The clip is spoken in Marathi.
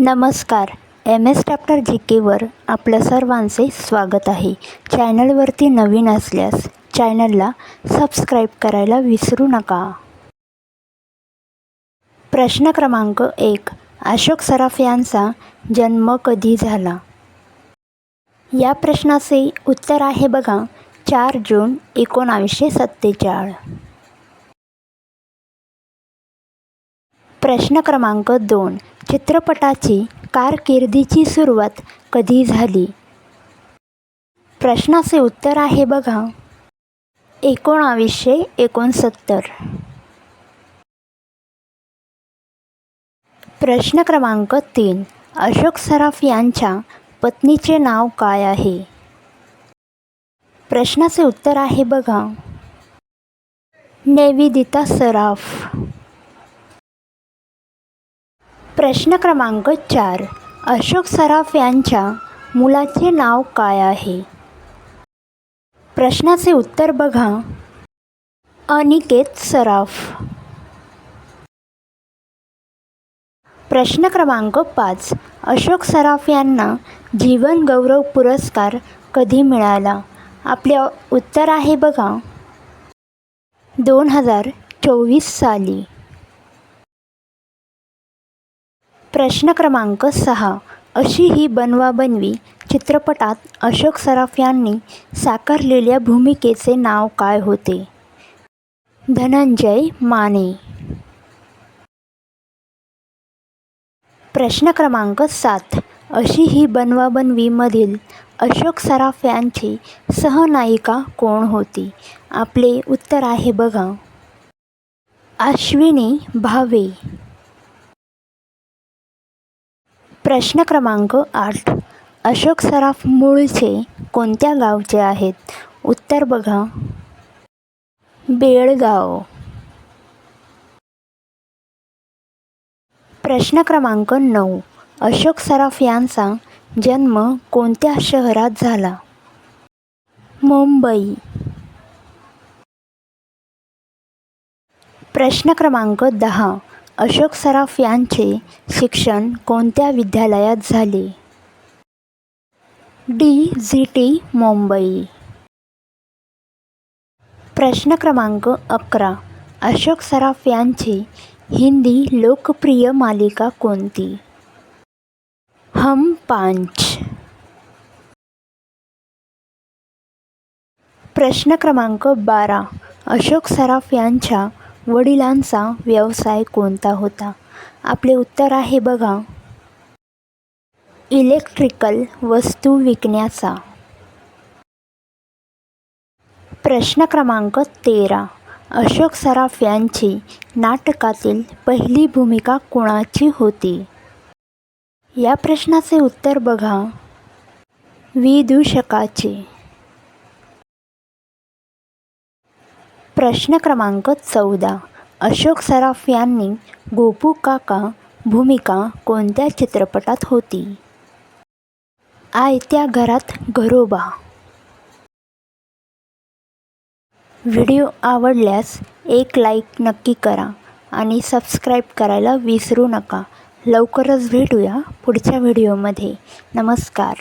नमस्कार. एम एस चॅप्टर जी केवर आपल्या सर्वांचे स्वागत आहे. चॅनलवरती नवीन असल्यास चॅनलला सबस्क्राईब करायला विसरू नका. प्रश्न क्रमांक एक. अशोक सराफ यांचा जन्म कधी झाला? या प्रश्नाचे उत्तर आहे बघा चार जून एकोणावीसशे सत्तेचाळ. प्रश्न क्रमांक दोन. चित्रपटाची कारकिर्दीची सुरुवात कधी झाली? प्रश्नाचे उत्तर आहे बघा. एकोणावीसशे एकोणसत्तर. प्रश्न क्रमांक तीन. अशोक सराफ यांच्या पत्नीचे नाव काय आहे? प्रश्नाचे उत्तर आहे बघा. नेविदिता सराफ. प्रश्न क्रमांक चार. अशोक सराफ यांच्या मुलाचे नाव काय आहे? प्रश्नाचे उत्तर बघा. अनिकेत सराफ. प्रश्न क्रमांक पाच. अशोक सराफ यांना जीवन गौरव पुरस्कार कधी मिळाला? आपले उत्तर आहे बघा. दोन हजार चोवीस साली. प्रश्न क्रमांक सहा. अशी ही बनवाबनवी चित्रपटात अशोक सराफ यांनी साकारलेल्या भूमिकेचे नाव काय होते? धनंजय माने. प्रश्न क्रमांक सात. अशी ही बनवाबनवीमधील अशोक सराफ यांची सहनायिका कोण होती? आपले उत्तर आहे बघा. अश्विनी भावे. प्रश्न क्रमांक आठ. अशोक सराफ मूळचे कोणत्या गावचे आहेत? उत्तर बघा. बेळगाव. प्रश्न क्रमांक नऊ. अशोक सराफ यांचा जन्म कोणत्या शहरात झाला? मुंबई. प्रश्न क्रमांक दहा. अशोक सराफ यांचे शिक्षण कोणत्या विद्यालयात झाले? डी. झी. टी. मुंबई. प्रश्न क्रमांक अकरा. अशोक सराफ यांची हिंदी लोकप्रिय मालिका कोणती? हम पांच. प्रश्न क्रमांक बारा. अशोक सराफ यांच्या वडिलांचा व्यवसाय कोणता होता? आपले उत्तर आहे बघा. इलेक्ट्रिकल वस्तू विकण्याचा. प्रश्न क्रमांक तेरा. अशोक सराफ यांची नाटकातील पहिली भूमिका कोणाची होती? या प्रश्नाचे उत्तर बघा. विदूषकाचे. प्रश्न क्रमांक चौदा. अशोक सराफ यांनी गोपू काका भूमिका कोणत्या चित्रपटात होती? आयत्या घरात घरोबा. व्हिडिओ आवडल्यास एक लाईक नक्की करा आणि सबस्क्राईब करायला विसरू नका. लवकरच भेटूया पुढच्या व्हिडिओमध्ये. नमस्कार.